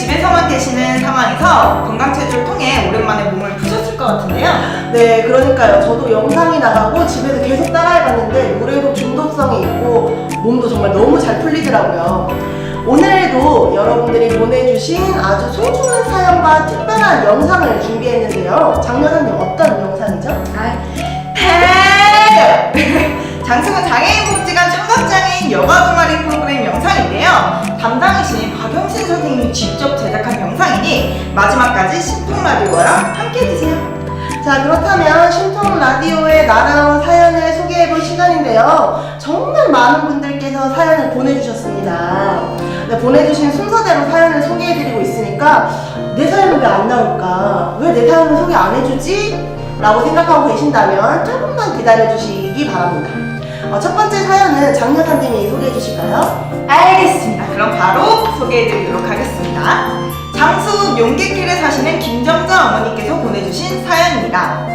집에서만 계시는 상황에서 건강체조를 통해 오랜만에 몸을 푸셨을 것 같은데요. 네, 그러니까요. 저도 영상이 나가고 집에서 계속 따라해봤는데 노래도 중독성이 있고 몸도 정말 너무 잘 풀리더라고요. 오늘도 여러분들이 보내주신 아주 소중한 사연과 특별한 영상을 준비했는데요. 장여사님 어떤 영상이죠? 태! 장수군 장애인 복지관 청각장애인 여가 동아리 프로그램 영상인데요. 담당이신 제작한 영상이니 마지막까지 신통 라디오랑 함께 해주세요. 자 그렇다면 신통 라디오에 날아온 사연을 소개해볼 시간인데요 정말 많은 분들께서 사연을 보내주셨습니다 네, 보내주신 순서대로 사연을 소개해드리고 있으니까 내 사연은 왜 안 나올까 왜 내 사연을 소개 안 해주지? 라고 생각하고 계신다면 조금만 기다려주시기 바랍니다 어, 첫 번째 사연은 장여사님이 소개해 주실까요? 알겠습니다. 그럼 바로 소개해 드리도록 하겠습니다. 장수 용객길에 사시는 김정자 어머니께서 보내주신 사연입니다.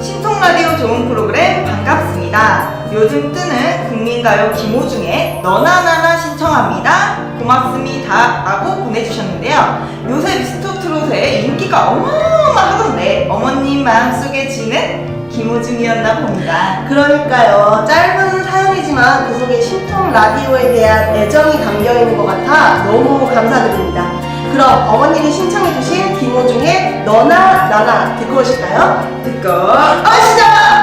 신통라디오 좋은 프로그램 반갑습니다. 요즘 뜨는 국민가요 김호중의 너나 나나 신청합니다. 고맙습니다. 라고 보내주셨는데요. 요새 미스터 트롯의 인기가 어마어마하던데 어머님 마음속에 지는 김호중이었나 봅니다. 그러니까요. 짧은 사연이지만 그 속에 신통 라디오에 대한 애정이 담겨 있는 것 같아 너무 감사드립니다. 그럼 어머님이 신청해주신 김호중의 너나 나나 듣고 오실까요? 듣고 아시죠?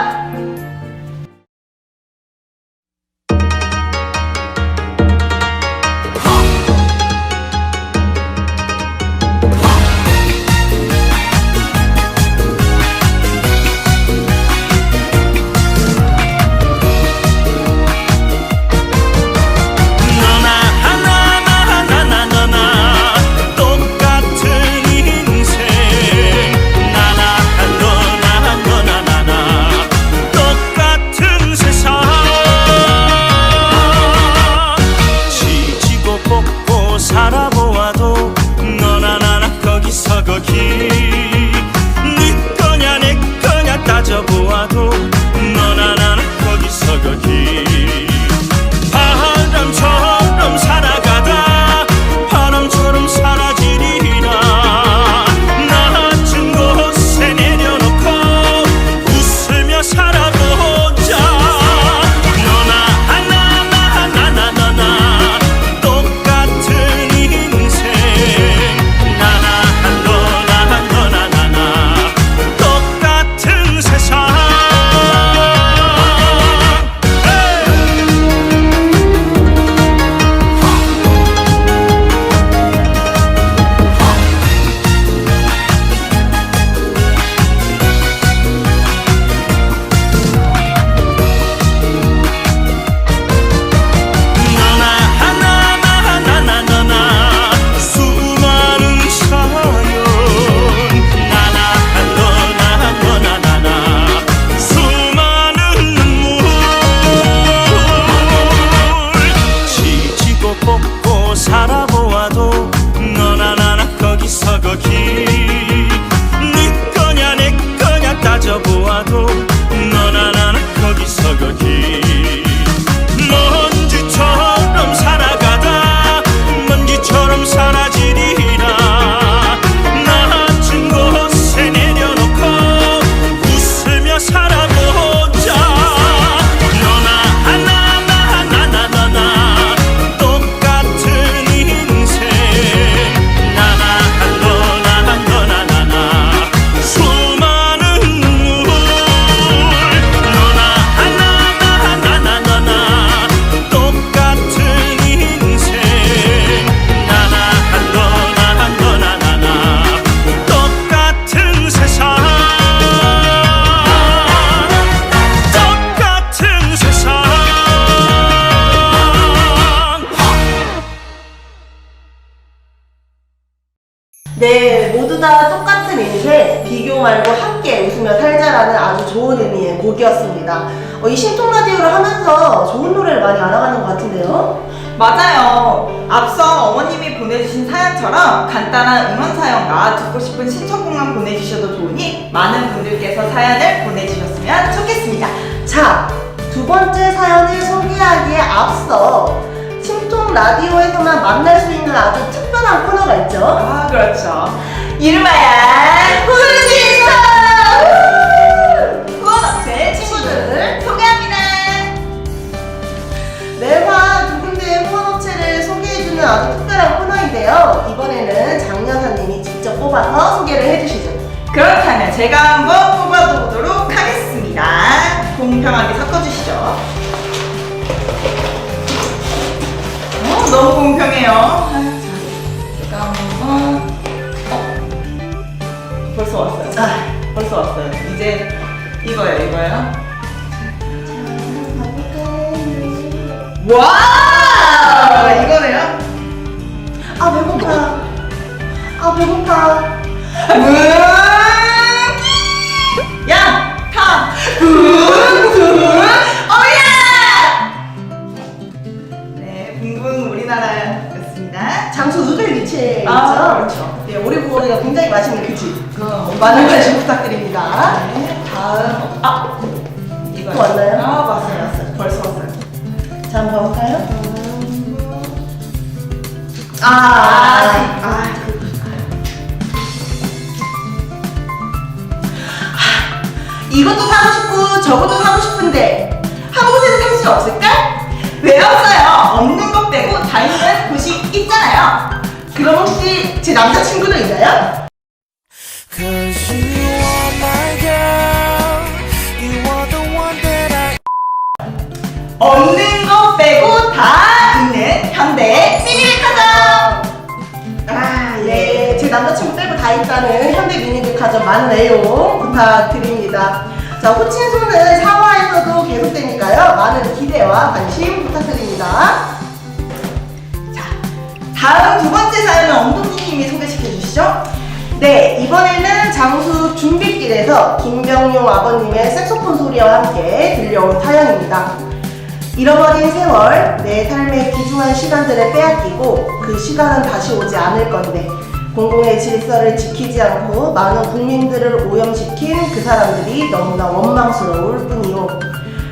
곡이었습니다. 어, 이 신통 라디오를 하면서 좋은 노래를 많이 알아가는 것 같은데요. 맞아요. 앞서 어머님이 보내주신 사연처럼 간단한 응원 사연과 듣고 싶은 신청곡만 보내주셔도 좋으니 많은 분들께서 사연을 보내주셨으면 좋겠습니다. 자, 두 번째 사연을 소개하기에 앞서 신통 라디오에서만 만날 수 있는 아주 특별한 코너가 있죠. 아, 그렇죠. 이름하여 후신성! 후 아주 특별한 코너인데요. 이번에는 장 여사님이 직접 뽑아서 소개를 해주시죠. 그렇다면 제가 한번 뽑아보도록 하겠습니다. 공평하게 섞어주시죠. 어, 너무 공평해요. 아유, 자, 제가 한번 어, 벌써 왔어요. 아. 벌써 왔어요. 이제 이거예요, 이거예요. 와, 양, 탕, 붕, 붕, 어야! 네, 붕붕 우리나라였습니다. 장수 누들 위치에 있죠. 아, 그렇죠. 네, 오리고기가 굉장히 맛있는 그 집. 어, 많은 관심 부탁드립니다. 네, 다음, 아, 이거 또 왔나요? 아, 왔어요, 왔어요. 벌써 왔어요. 자 한번 가볼까요? 아, 아, 이것도 사고 싶고 저것도 사고 싶은데 한 곳에서 살 수 없을까? 왜 없어요? 없는 것 빼고 다 있는 곳이 있잖아요. 그럼 혹시 제 남자친구도 있나요? 없는 것 빼고 다 있는 현대 미니백화점. 아, 예. 제 남자친구 빼고 다 있다는 현대 미니백화점 애용 부탁드립니다. 자, 호친소는 사화에서도 계속되니까요. 많은 기대와 관심 부탁드립니다. 다음 두 번째 사연은 엉동이님이 소개시켜 주시죠. 네, 이번에는 장수 준비길에서 김병용 아버님의 색소폰 소리와 함께 들려온 사연입니다. 잃어버린 세월, 내 삶의 귀중한 시간들을 빼앗기고 그 시간은 다시 오지 않을 건데 공공의 질서를 지키지 않고 많은 국민들을 오염시킨 그 사람들이 너무나 원망스러울 뿐이요.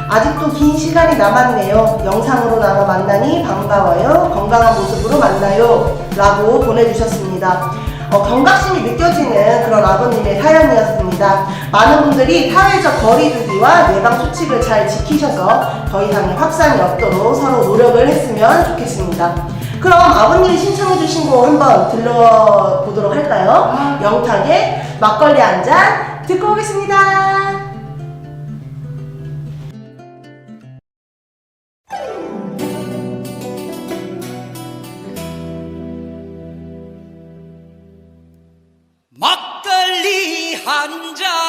아직도 긴 시간이 남았네요. 영상으로나마 만나니 반가워요. 건강한 모습으로 만나요. 라고 보내주셨습니다. 어, 경각심이 느껴지는 그런 아버님의 사연이었습니다. 많은 분들이 사회적 거리두기와 예방 수칙을 잘 지키셔서 더 이상의 확산이 없도록 서로 노력을 했으면 좋겠습니다. 그럼 아버님이 신청해 주신 곡 한번 들러보도록 할까요? 영탁의 막걸리 한 잔 듣고 오겠습니다. 막걸리 한 잔.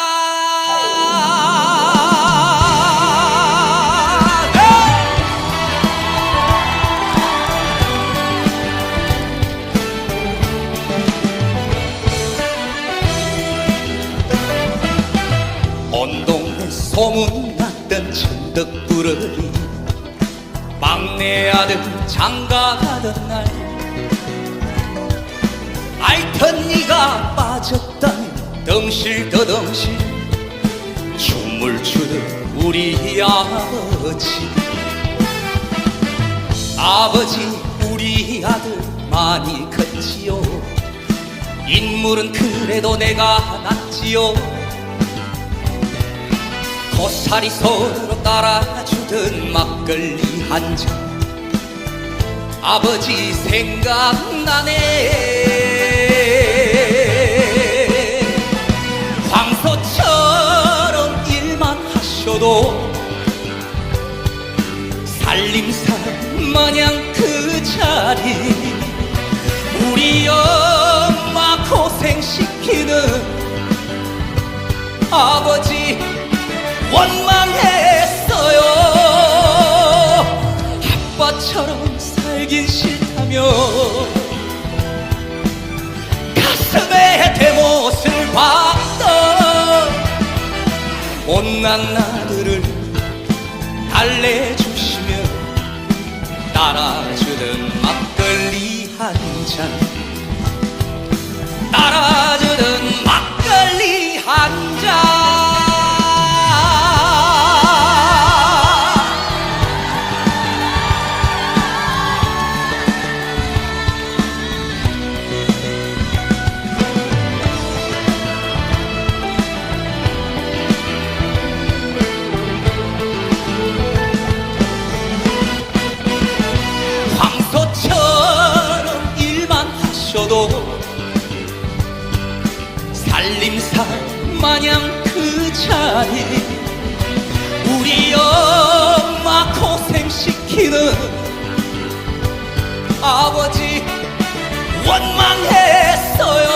장가가던 날. 알던 네가 빠졌다니. 덩실더덩실. 춤을 추던 우리 아버지. 아버지 우리 아들 많이 컸지요. 인물은 그래도 내가 낫지요. 고사리 손으로 따라주던 막걸리 한잔 아버지 생각나네. 황소처럼 일만 하셔도 살림살 마냥 그 자리. 우리 엄마 고생시키는 아버지 원망했 못난 나들을 달래주시며 따라주는 막걸리 한잔. 따라주는 막걸리 한잔 그 자리 우리 엄마 고생시키는 아버지 원망했어요.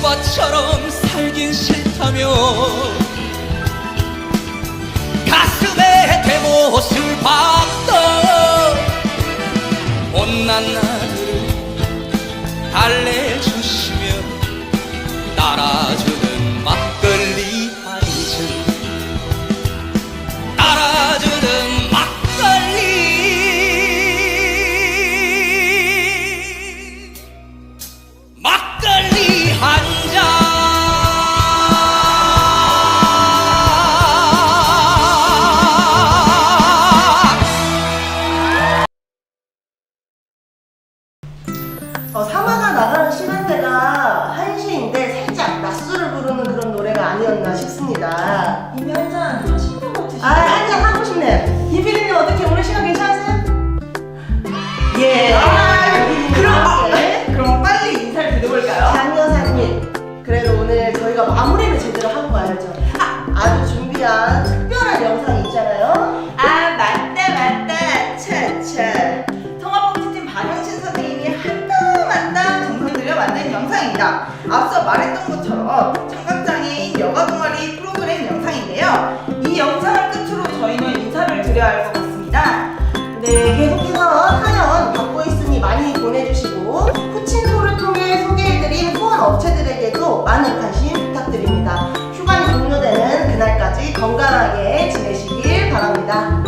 아빠처럼 살긴 싫다며 가슴에 대못을 박던 못난 나를 달래주시며 따라주 가 나가는 시간대가 1시인데 살짝 낮술을 부르는 그런 노래가 아니었나 싶습니다. 이미 한잔 하신 것 같으시죠? 아, 한잔 하고 싶네. 김PD님 어떻게 오늘 시간 괜찮으세요? 예. 아, 그럼, 아, 네. 그럼 빨리 인사를 드려볼까요? 장 여사님, 그래도 오늘 저희가 마무리를 제대로 하고 가야죠. 아, 아주 준비한 특별한 영상이 있잖아요. 영상입니다 앞서 말했던 것처럼 청각장애인 여가 동아리 프로그램 영상인데요 이 영상을 끝으로 저희는 인사를 드려야 할 것 같습니다 네, 계속해서 사연 받고 있으니 많이 보내주시고 후친소를 통해 소개해드린 후원 업체들에게도 많은 관심 부탁드립니다. 휴관이 종료되는 그날까지 건강하게 지내시길 바랍니다.